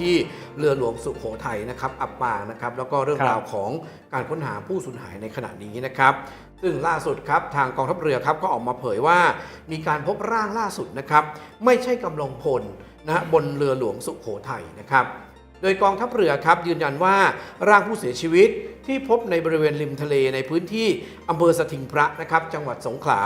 ที่เรือหลวงสุโขทัยนะครับอับปางนะครับแล้วก็เรื่องครับราวของการค้นหาผู้สูญหายในขณะนี้นะครับซึ่งล่าสุดครับทางกองทัพเรือครับก็ออกมาเผยว่า มีการพบร่างล่าสุดนะครับไม่ใช่กำลังพลนะฮะบนเรือหลวงสุโขทัยนะครับ โดยกองทัพเรือครับยืนยันว่าร่างผู้เสียชีวิตที่พบในบริเวณริมทะเลในพื้นที่อำเภอสถิงพระนะครับ จังหวัดสงขลา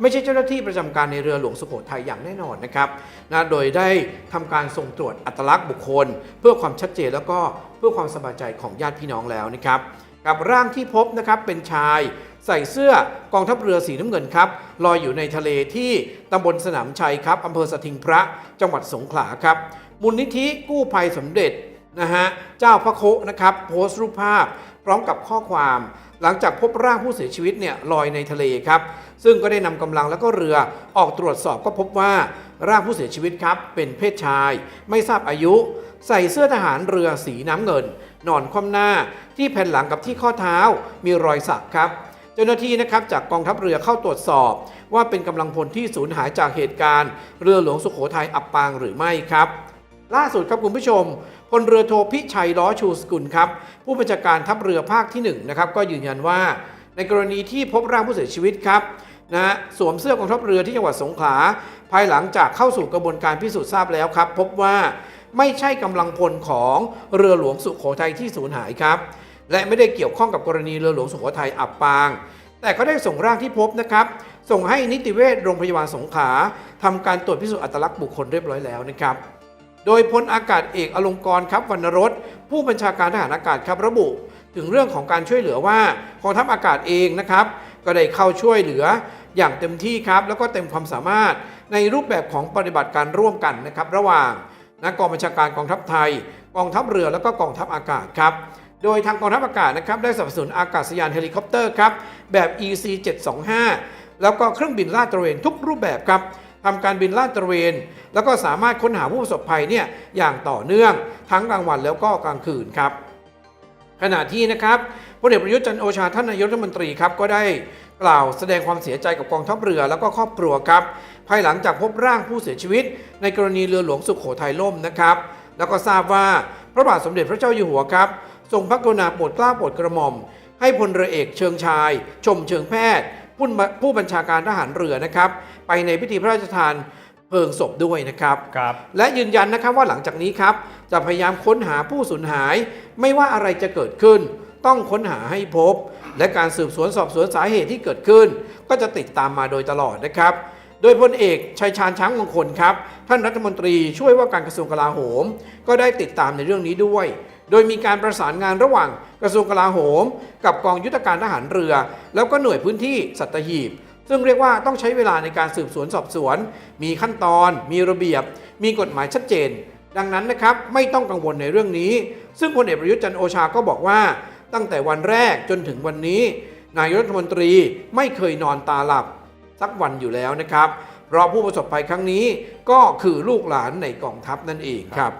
ไม่ใช่เจ้าหน้าที่ประจำการในเรือหลวงสุโขทัยอย่างแน่นอนนะครับนะโดยได้ทำการส่งตรวจอัตลักษณ์บุคคล เพื่อความชัดเจนแล้วก็เพื่อความสบายใจของญาติพี่น้องแล้วนะครับ กับร่างที่พบนะครับเป็นชายใส่เสื้อกองทัพเรือสีน้ำเงินครับลอยอยู่ในทะเลที่ตำบลสนามชัยครับอำเภอสถิงพระจังหวัดสงขลาครับมูลนิธิกู้ภัยสมเด็จ นะฮะเจ้าพระโคะนะครับโพสต์รูปภาพพร้อมกับข้อความหลังจากพบร่างผู้เสียชีวิตเนี่ยลอยในทะเลครับ ซึ่งก็ได้นำกำลังแล้วก็เรือออกตรวจสอบก็พบว่าร่างผู้เสียชีวิตครับ เป็นเพศชาย ไม่ทราบอายุ ใส่เสื้อทหารเรือสีน้ำเงิน นอนคว่ำหน้าที่แผ่นหลังกับที่ข้อเท้ามีรอยสักครับ เจ้าหน้าที่นะครับจากกองทัพเรือเข้าตรวจสอบ ว่าเป็นกำลังพลที่สูญหายจากเหตุการณ์ เรือหลวงสุโขทัยอับปางหรือไม่ครับ ล่าสุดครับคุณผู้ชมพลเรือโทพิชัยล้อชูสกุลครับผู้บัญชาการทัพเรือภาคที่1นะครับก็ยืนยันว่า ในกรณีที่พบร่างผู้เสียชีวิตครับนะฮะสวมเสื้อกองทัพเรือที่จังหวัดสงขลาภายหลังจากเข้าสู่กระบวนการพิสูจน์ทราบแล้วครับ พบว่าไม่ใช่กำลังพลของเรือหลวงสุโขทัยที่สูญหายครับ และไม่ได้เกี่ยวข้องกับกรณีเรือหลวงสุโขทัยอับปาง แต่ก็ได้ส่งร่างที่พบนะครับ ส่งให้นิติเวชโรงพยาบาลสงขลาทำการตรวจพิสูจน์อัตลักษณ์บุคคลเรียบร้อยแล้วนะครับ โดยพลอากาศเอกอลงกรครับวรรณรสผู้บัญชาการทหารอากาศครับระบุ ถึงเรื่องของการช่วยเหลือว่ากองทัพอากาศเองนะครับ ก็ได้เข้าช่วยเหลืออย่างเต็มที่ครับ แล้วก็เต็มความสามารถในรูปแบบของปฏิบัติการร่วมกันนะครับระหว่างนะกองบัญชาการกองทัพไทย กองทัพเรือแล้วก็กองทัพอากาศครับโดยทางกองทัพอากาศนะครับได้สนับสนุนอากาศยานเฮลิคอปเตอร์ครับแบบ EC 725แล้วก็เครื่องบินลาดตระเวนทุกรูปแบบครับ ทำการบินลาดตระเวน แล้วก็สามารถค้นหาผู้ประสบภัยเนี่ยอย่างต่อเนื่องทั้งกลางวันแล้วก็กลางคืนครับ ขณะที่นะครับพลเอกประยุทธ์จันโอชาท่านนายกรัฐมนตรีครับก็ได้กล่าวแสดงความเสียใจกับกองทัพเรือแล้วก็ครอบครัวครับ ภายหลังจากพบร่างผู้เสียชีวิต ในกรณีเรือหลวงสุขโขทัยล่มนะครับ แล้วก็ทราบว่าพระบาทสมเด็จพระเจ้าอยู่หัวครับทรงพระกรุณาโปรดเกล้าโปรดกระหม่อม ให้พลเรือเอกเชิงชาย ชมเชิงแพทย์ ผู้บัญผู้บัญชาการทหารเรือนะครับ ไปในพิธีพระราชทานเพลิงศพด้วยนะครับครับและยืนยันนะครับว่าหลังจากนี้ครับ จะพยายามค้นหาผู้สูญหาย ไม่ว่าอะไรจะเกิดขึ้น ต้องค้นหาให้พบ และการสืบสวนสอบสวนสาเหตุที่เกิดขึ้น ก็จะติดตามมาโดยตลอดนะครับ โดยพลเอกชัยชาญช้างมงคลครับ ท่านรัฐมนตรีช่วยว่าการกระทรวงกลาโหม ก็ได้ติดตามในเรื่องนี้ด้วย โดยมีการประสานงานระหว่างกระทรวงกลาโหม กับกองยุทธการทหารเรือ แล้วก็หน่วยพื้นที่สัตหีบ ซึ่งเรียกว่าต้องใช้เวลาในการสืบสวนสอบสวน มีขั้นตอน มีระเบียบ มีกฎหมายชัดเจน ดังนั้นนะครับไม่ต้องกังวลในเรื่องนี้ ซึ่งพลเอกประยุทธ์จันโอชาก็บอกว่า ตั้งแต่วันแรกจนถึงวันนี้ นายรัฐมนตรีไม่เคยนอนตาหลับสักวันอยู่แล้วนะครับเพราะผู้ประสบภัยครั้งนี้ก็คือลูกหลานในกองทัพนั่นเองครับ